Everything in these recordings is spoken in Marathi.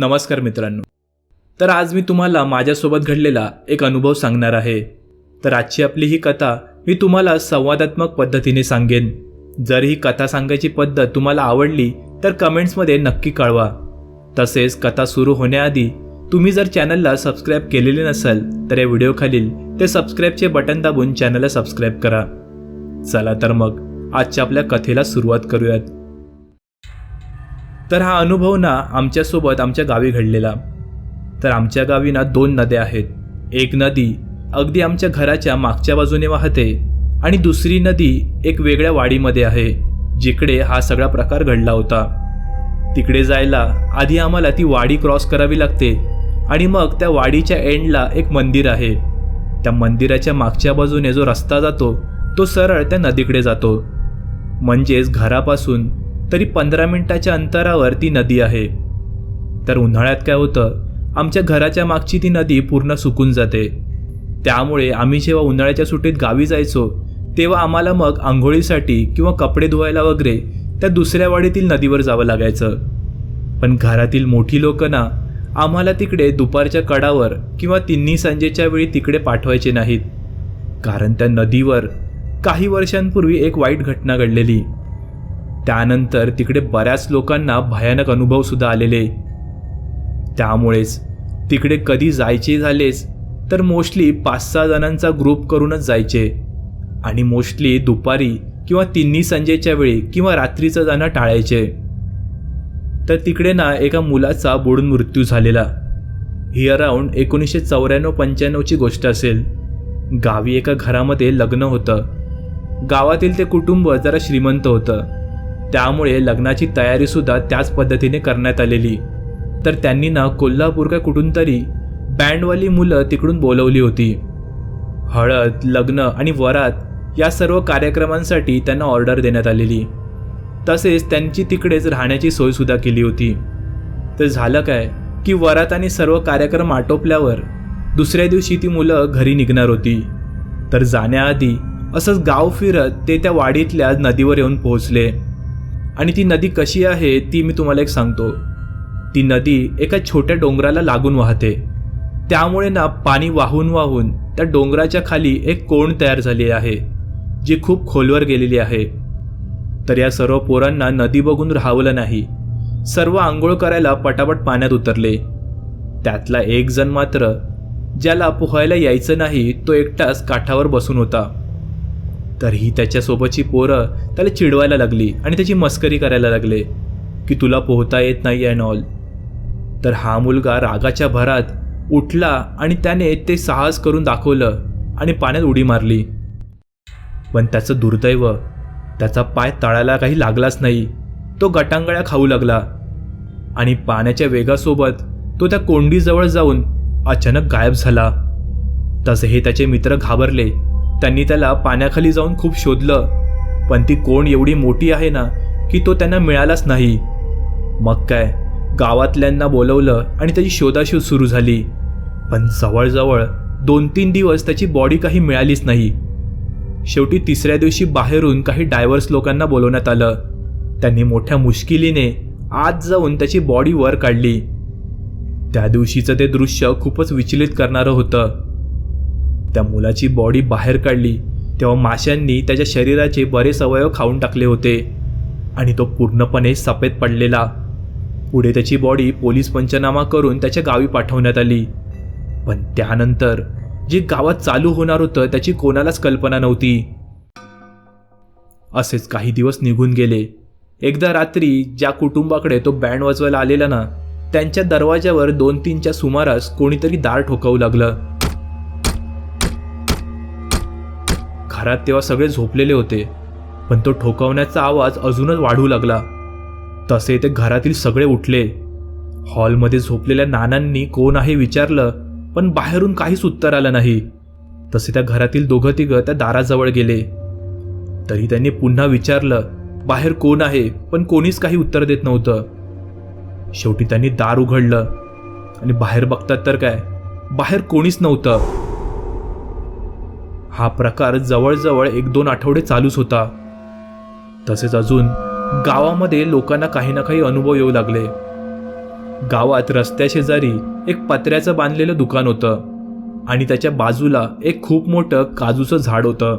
नमस्कार मित्रांनो. तर आज मी तुम्हाला माझ्यासोबत घडलेला एक अनुभव सांगणार आहे. तर आजची आपली ही कथा मी तुम्हाला संवादात्मक पद्धतीने सांगेन. जर ही कथा सांगायची पद्धत तुम्हाला आवडली तर कमेंट्समध्ये नक्की कळवा. तसेच कथा सुरू होण्याआधी तुम्ही जर चॅनलला सबस्क्राईब केलेले नसेल तर या व्हिडिओखालील ते सबस्क्राईबचे बटन दाबून चॅनलला सबस्क्राईब करा. चला तर मग आजच्या आपल्या कथेला सुरुवात करूयात. तर हा अनुभव ना आमच्यासोबत आमच्या गावी घडलेला. तर आमच्या गावी ना दोन नद्या आहेत. एक नदी अगदी आमच्या घराच्या मागच्या बाजूने वाहते आणि दुसरी नदी एक वेगळ्या वाडीमध्ये आहे जिकडे हा सगळा प्रकार घडला होता. तिकडे जायला आधी आम्हाला ती वाडी क्रॉस करावी लागते आणि मग त्या वाडीच्या एंडला एक मंदिर आहे. त्या मंदिराच्या मागच्या बाजूने जो रस्ता जातो तो सरळ त्या नदीकडे जातो. म्हणजेच घरापासून तरी पंधरा मिनिटाच्या अंतरावर ती नदी आहे. तर उन्हाळ्यात काय होतं? आमच्या घराच्या मागची ती नदी पूर्ण सुकून जाते. त्यामुळे आम्ही जेव्हा उन्हाळ्याच्या सुट्टीत गावी जायचो तेव्हा आम्हाला मग आंघोळीसाठी किंवा कपडे धुवायला वगैरे त्या दुसऱ्या वाडीतील नदीवर जावं लागायचं. पण घरातील मोठी लोक ना आम्हाला तिकडे दुपारच्या कडावर किंवा तिन्ही संजेच्या वेळी तिकडे पाठवायचे नाहीत. कारण त्या नदीवर काही वर्षांपूर्वी एक वाईट घटना घडलेली. त्यानंतर तिकडे बऱ्याच लोकांना भयानक अनुभव सुद्धा आलेले. त्यामुळेच तिकडे कधी जायचे झालेच तर मोस्टली पाच सहा जणांचा ग्रुप करूनच जायचे. आणि मोस्टली दुपारी किंवा तिन्ही संजेच्या वेळी किंवा रात्रीचं जाणं टाळायचे. तर तिकडे ना एका मुलाचा बुडून मृत्यू झालेला. ही अराऊंड एकोणीसशे चौऱ्याण्णव पंच्याण्णवची गोष्ट असेल. गावी एका घरामध्ये लग्न होतं. गावातील ते कुटुंब जरा श्रीमंत होतं. त्यामुळे लग्नाची तयारीसुद्धा त्याच पद्धतीने करण्यात आलेली. तर त्यांनी ना कोल्हापूर का कुठून तरी बँडवाली मुलं तिकडून बोलवली होती. हळद लग्न आणि वरात या सर्व कार्यक्रमांसाठी त्यांना ऑर्डर देण्यात आलेली. तसेच त्यांची तिकडेच राहण्याची सोयसुद्धा केली होती. तर झालं काय की वरात आणि सर्व कार्यक्रम आटोपल्यावर दुसऱ्या दिवशी ती मुलं घरी निघणार होती. तर जाण्याआधी असंच गाव फिरत ते त्या वाडीतल्या नदीवर येऊन पोहोचले. आणि ती नदी कशी आहे ती मी तुम्हाला एक सांगतो. ती नदी एका छोट्या डोंगराला लागून वाहते. त्यामुळे ना पाणी वाहून वाहून त्या डोंगराच्या खाली एक कोण तयार झाली आहे जी खूप खोलवर गेलेली आहे. तर या सर्व पोरांना नदी बघून राहावलं नाही. सर्व आंघोळ करायला पटापट पाण्यात उतरले. त्यातला एक जण मात्र ज्याला पोहायला यायचं नाही तो एकटाच काठावर बसून होता. तरीही त्याच्यासोबतची पोरं त्याला चिडवायला लागली आणि त्याची मस्करी करायला लागले की तुला पोहता येत नाही आहे ऑल तर हा मुलगा रागाच्या भरात उठला आणि त्याने ते साहस करून दाखवलं आणि पाण्यात उडी मारली. पण त्याचं दुर्दैव त्याचा पाय तळाला काही लागलाच नाही. तो गटांगळ्या खाऊ लागला आणि पाण्याच्या वेगासोबत तो त्या कोंडीजवळ जाऊन अचानक गायब झाला. तसे हे त्याचे मित्र घाबरले त्यांनी त्याला पाण्याखाली जाऊन खूप शोधलं. पण ती कोण एवढी मोठी आहे ना की तो त्यांना मिळालाच नाही. मग काय? गावातल्यांना बोलवलं आणि त्याची शोधाशोध सुरू झाली. पण जवळजवळ दोन तीन दिवस त्याची बॉडी काही मिळालीच नाही. शेवटी तिसऱ्या दिवशी बाहेरून काही डायव्हर्स लोकांना बोलवण्यात आलं. त्यांनी मोठ्या मुश्किलीने आत जाऊन त्याची बॉडी वर काढली. त्या दिवशीचं ते दृश्य खूपच विचलित करणारं होतं. त्या मुलाची बॉडी बाहेर काढली. तेव्हा माशांनी त्याच्या शरीराचे बरेच अवयव खाऊन टाकले होते. आणि तो पूर्णपणे सफेद पडलेला. पुढे त्याची बॉडी पोलीस पंचनामा करून त्याच्या गावी पाठवण्यात आली. पण त्यानंतर जे गावात चालू होणार होतं त्याची कोणालाच कल्पना नव्हती. असेच काही दिवस निघून गेले. एकदा रात्री ज्या कुटुंबाकडे तो बँड वाजवायला आलेला ना त्यांच्या दरवाज्यावर दोन तीनच्या सुमारास कोणीतरी दार ठोकावू लागलं. घरात तेव्हा सगळे झोपलेले होते पण तो ठोकावण्याचा आवाज अजूनच वाढू लागला. तसे ते घरातील सगळे उठले. हॉलमध्ये झोपलेल्या नानांनी कोण आहे विचारलं पण बाहेरून काहीच उत्तर आलं नाही. तसे त्या घरातील दोघं तिघं त्या दाराजवळ गेले. तरी त्यांनी पुन्हा विचारलं बाहेर कोण आहे? पण कोणीच काही उत्तर देत नव्हतं. शेवटी त्यांनी दार उघडलं. आणि बाहेर बघतात तर काय? बाहेर कोणीच नव्हतं. हा प्रकार जवळजवळ एक दोन आठवडे चालूच होता. तसेच अजून गावामध्ये लोकांना काही ना काही अनुभव येऊ लागले. गावात रस्त्याशेजारी एक पत्र्याचं बांधलेलं दुकान होतं आणि त्याच्या बाजूला एक खूप मोठं काजूचं झाड होतं.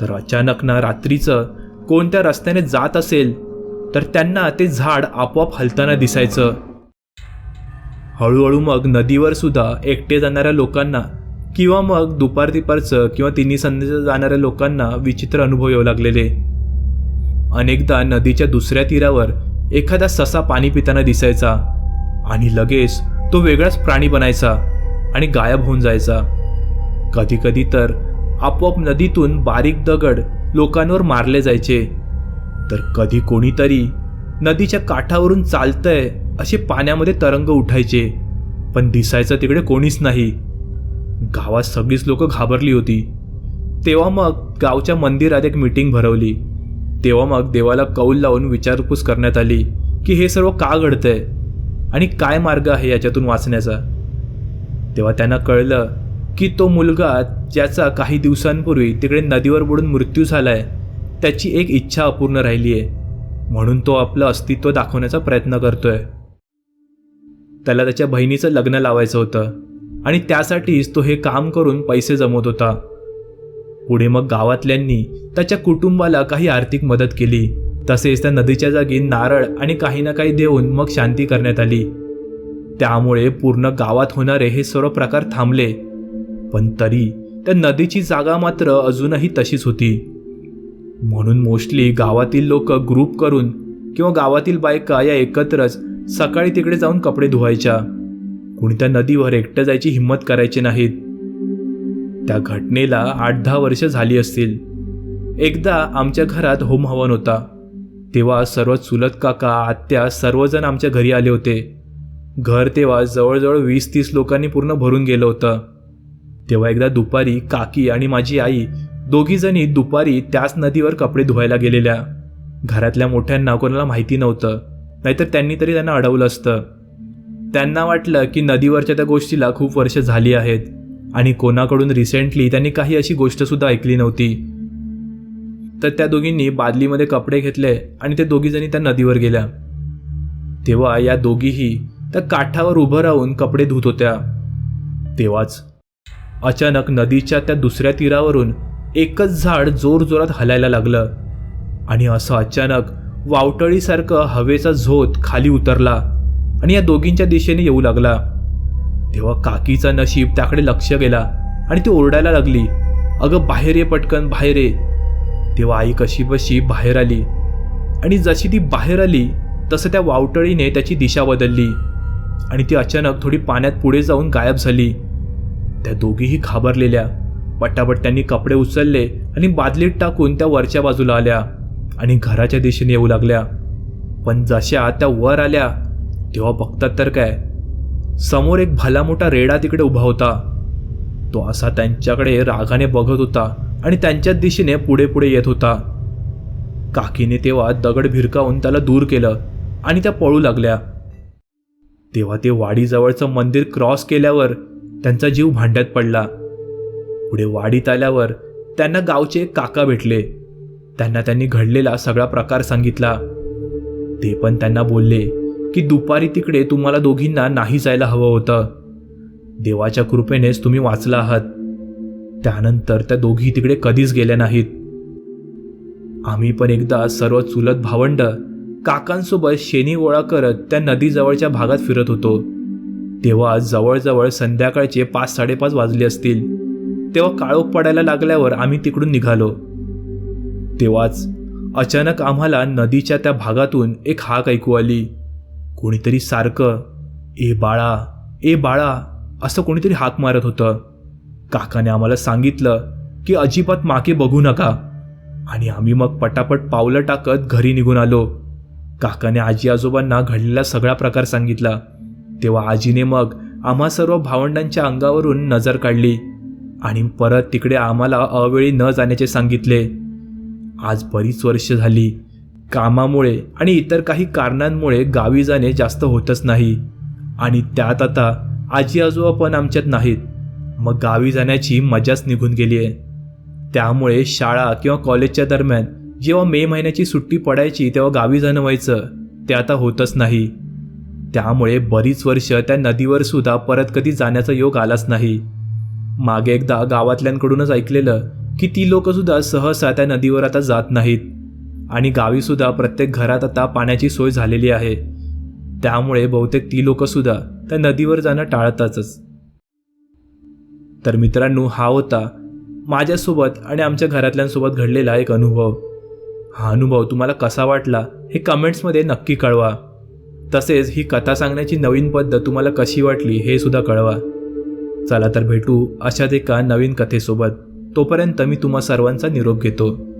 तर अचानक ना रात्रीचं कोणत्या रस्त्याने जात असेल तर त्यांना ते झाड आपोआप हलताना दिसायचं. हळूहळू मग नदीवर सुद्धा एकटे जाणाऱ्या लोकांना किंवा मग दुपार दुपारचं किंवा तिन्ही संध्याचं जाणाऱ्या लोकांना विचित्र अनुभव येऊ लागलेले. अनेकदा नदीच्या दुसऱ्या तीरावर एखादा ससा पाणी पिताना दिसायचा आणि लगेच तो वेगळाच प्राणी बनायचा आणि गायब होऊन जायचा. कधीकधी तर आपोआप नदीतून बारीक दगड लोकांवर मारले जायचे. तर कधी कोणीतरी नदीच्या काठावरून चालतंय असे पाण्यामध्ये तरंग उठायचे. पण दिसायचं तिकडे कोणीच नाही. गावात सगळीच लोक घाबरली होती. तेव्हा मग गावच्या मंदिरात एक मीटिंग भरवली. तेव्हा मग देवाला कौल लावून विचारपूस करण्यात आली की हे सर्व का घडतंय आणि काय मार्ग आहे याच्यातून वाचण्याचा. तेव्हा त्यांना कळलं की तो मुलगा ज्याचा काही दिवसांपूर्वी तिकडे नदीवर बुडून मृत्यू झालाय त्याची एक इच्छा अपूर्ण राहिली आहे म्हणून तो आपलं अस्तित्व दाखवण्याचा प्रयत्न करतोय. त्याला त्याच्या बहिणीचं लग्न लावायचं होतं. आणि त्यासाठीच तो हे काम करून पैसे जमवत होता. पुढे मग गावातल्यांनी त्याच्या कुटुंबाला काही आर्थिक मदत केली. तसेच त्या नदीच्या जागी नारळ आणि काही ना काही देऊन मग शांती करण्यात आली. त्यामुळे पूर्ण गावात होणारे हे सर्व प्रकार थांबले. पण तरी त्या नदीची जागा मात्र अजूनही तशीच होती. म्हणून मोस्टली गावातील लोक ग्रुप करून किंवा गावातील बायका या एकत्रच सकाळी तिकडे जाऊन कपडे धुवायच्या. कुणी त्या नदीवर एकटं जायची हिंमत करायची नाहीत. त्या घटनेला आठ दहा वर्ष झाली असतील. एकदा आमच्या घरात होम हवन होता. तेव्हा सर्व चुलत काका आत्या सर्वजण आमच्या घरी आले होते. घर तेव्हा जवळजवळ वीस तीस लोकांनी पूर्ण भरून गेलं होतं. तेव्हा एकदा दुपारी काकी आणि माझी आई दोघीजणी दुपारी त्याच नदीवर कपडे धुवायला गेलेल्या. घरातल्या मोठ्यांना कोणाला माहिती नव्हतं. नाहीतर त्यांनी तरी त्यांना अडवलं असतं. त्यांना वाटलं की नदीवरच्या त्या गोष्टीला खूप वर्ष झाली आहेत आणि कोणाकडून रिसेंटली त्यांनी काही अशी गोष्टसुद्धा ऐकली नव्हती. तर त्या दोघींनी बादलीमध्ये कपडे घेतले आणि ते दोघीजणी त्या नदीवर गेल्या. तेव्हा या दोघीही त्या काठावर उभं राहून कपडे धुत होत्या. तेव्हाच अचानक नदीच्या त्या दुसऱ्या तीरावरून एकच झाड जोरजोरात हलायला लागलं आणि असं अचानक वावटळीसारखं हवेचा झोत खाली उतरला. आणि या दोघींच्या दिशेने येऊ लागला. तेव्हा काकीचा नशीब त्याकडे लक्ष गेला आणि ती ओरडायला लागली. अगं बाहेर ये पटकन बाहेर ये. तेव्हा आई कशी बशी बाहेर आली. आणि जशी ती बाहेर आली तसं त्या वावटळीने त्याची दिशा बदलली. आणि ती अचानक थोडी पाण्यात पुढे जाऊन गायब झाली. त्या दोघीही घाबरलेल्या. पटापट त्यांनी कपडे उचलले आणि बादलीत टाकून त्या वरच्या बाजूला आल्या आणि घराच्या दिशेने येऊ लागल्या. पण जशा त्या वर आल्या तेव्हा बघतात तर काय? समोर एक भला मोठा रेडा तिकडे उभा होता. तो असा त्यांच्याकडे रागाने बघत होता आणि त्यांच्याच दिशेने पुढे पुढे येत होता. काकीने तेव्हा दगड भिरकावून त्याला दूर केलं आणि त्या पळू लागल्या. तेव्हा ते वाडीजवळचं मंदिर क्रॉस केल्यावर त्यांचा जीव भांड्यात पडला. पुढे वाडीत आल्यावर त्यांना गावचे एक काका भेटले. त्यांना त्यांनी घडलेला सगळा प्रकार सांगितला. ते पण त्यांना बोलले की दुपारी तिकडे तुम्हाला दोघींना नाही जायला हवं होतं. देवाच्या कृपेनेच तुम्ही वाचला आहात. त्यानंतर त्या दोघी तिकडे कधीच गेल्या नाहीत. आम्ही पण एकदा सर्व चुलत भावंड काकांसोबत शेणी गोळा करत त्या नदीजवळच्या भागात फिरत होतो. तेव्हा जवळजवळ संध्याकाळचे पाच साडेपाच वाजले असतील. तेव्हा काळोख पडायला लागल्यावर आम्ही तिकडून निघालो. तेव्हाच अचानक आम्हाला नदीच्या त्या भागातून एक हाक ऐकू आली. कोणीतरी सारखं ए बाळा ए बाळा असं कोणीतरी हाक मारत होतं. काकाने आम्हाला सांगितलं की अजिबात मागे बघू नका. आणि आम्ही मग पटापट पावलं टाकत घरी निघून आलो. काकाने आजी आजोबांना घडलेला सगळा प्रकार सांगितला. तेव्हा आजीने मग आम्हा सर्व भावंडांच्या अंगावरून नजर काढली आणि परत तिकडे आम्हाला अवेळी न जाण्याचे सांगितले. आज बरीच वर्ष झाली. कामामुळे आणि इतर काही कारणांमुळे गावी जाणे जास्त होतच नाही. आणि त्यात आता आजी आजोबा पण आमच्यात नाहीत. मग गावी जाण्याची मजाच निघून गेली आहे. त्यामुळे शाळा किंवा कॉलेजच्या दरम्यान जेव्हा मे महिन्याची सुट्टी पडायची तेव्हा गावी जाणं व्हायचं. ते आता होतच नाही. त्यामुळे बरीच वर्ष त्या नदीवर सुद्धा परत कधी जाण्याचा योग आलाच नाही. मागे एकदा गावातल्यांकडूनच ऐकलेलं की ती लोकंसुद्धा सहसा त्या नदीवर आता जात नाहीत. आणि गावीसुद्धा प्रत्येक घरात आता पाण्याची सोय झालेली आहे. त्यामुळे बहुतेक ती लोकंसुद्धा त्या नदीवर जाणं टाळतातच. तर मित्रांनो हा होता माझ्यासोबत आणि आमच्या घरातल्यांसोबत घडलेला एक अनुभव. हा अनुभव तुम्हाला कसा वाटला हे कमेंट्समध्ये नक्की कळवा. तसेच ही कथा सांगण्याची नवीन पद्धत तुम्हाला कशी वाटली हे सुद्धा कळवा. चला तर भेटू अशाच एका नवीन कथेसोबत. तोपर्यंत मी तुम्हा सर्वांचा निरोप घेतो.